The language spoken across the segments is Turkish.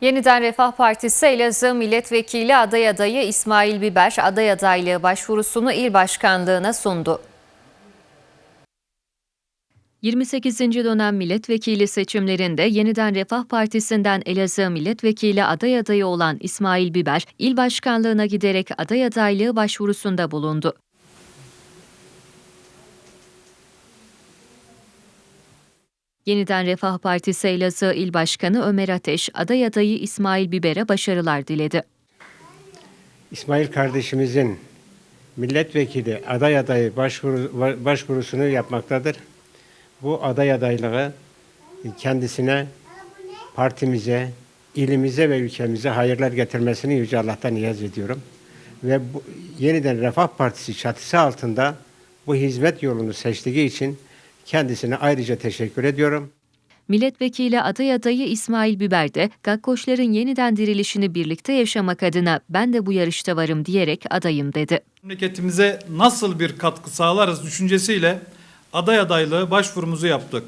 Yeniden Refah Partisi Elazığ Milletvekili aday adayı İsmail Biber aday adaylığı başvurusunu il başkanlığına sundu. 28. dönem milletvekili seçimlerinde Yeniden Refah Partisi'nden Elazığ milletvekili aday adayı olan İsmail Biber, il başkanlığına giderek aday adaylığı başvurusunda bulundu. Yeniden Refah Partisi Elazığ İl Başkanı Ömer Ateş, aday adayı İsmail Biber'e başarılar diledi. İsmail kardeşimizin milletvekili aday adayı başvuru, başvurusunu yapmaktadır. Bu aday adaylığı kendisine, partimize, ilimize ve ülkemize hayırlar getirmesini Yüce Allah'tan niyaz ediyorum. Ve bu, yeniden Refah Partisi çatısı altında bu hizmet yolunu seçtiği için kendisine ayrıca teşekkür ediyorum. Milletvekili aday adayı İsmail Biber de Gakkoşların yeniden dirilişini birlikte yaşamak adına ben de bu yarışta varım diyerek adayım dedi. memleketimize nasıl bir katkı sağlarız düşüncesiyle aday adaylığı başvurumuzu yaptık.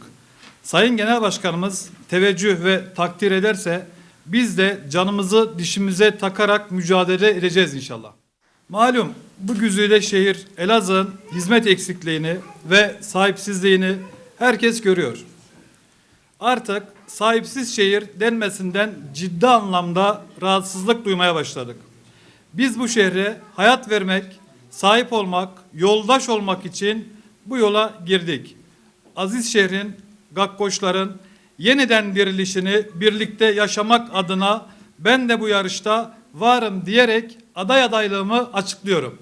Sayın Genel Başkanımız teveccüh ve takdir ederse biz de canımızı dişimize takarak mücadele edeceğiz inşallah. Malum bu güzide şehir Elazığ'ın hizmet eksikliğini ve sahipsizliğini herkes görüyor. Artık sahipsiz şehir denmesinden ciddi anlamda rahatsızlık duymaya başladık. Biz bu şehre hayat vermek, sahip olmak, yoldaş olmak için bu yola girdik. Aziz şehrin, Gakkoşların yeniden dirilişini birlikte yaşamak adına ben de bu yarışta varım diyerek aday adaylığımı açıklıyorum.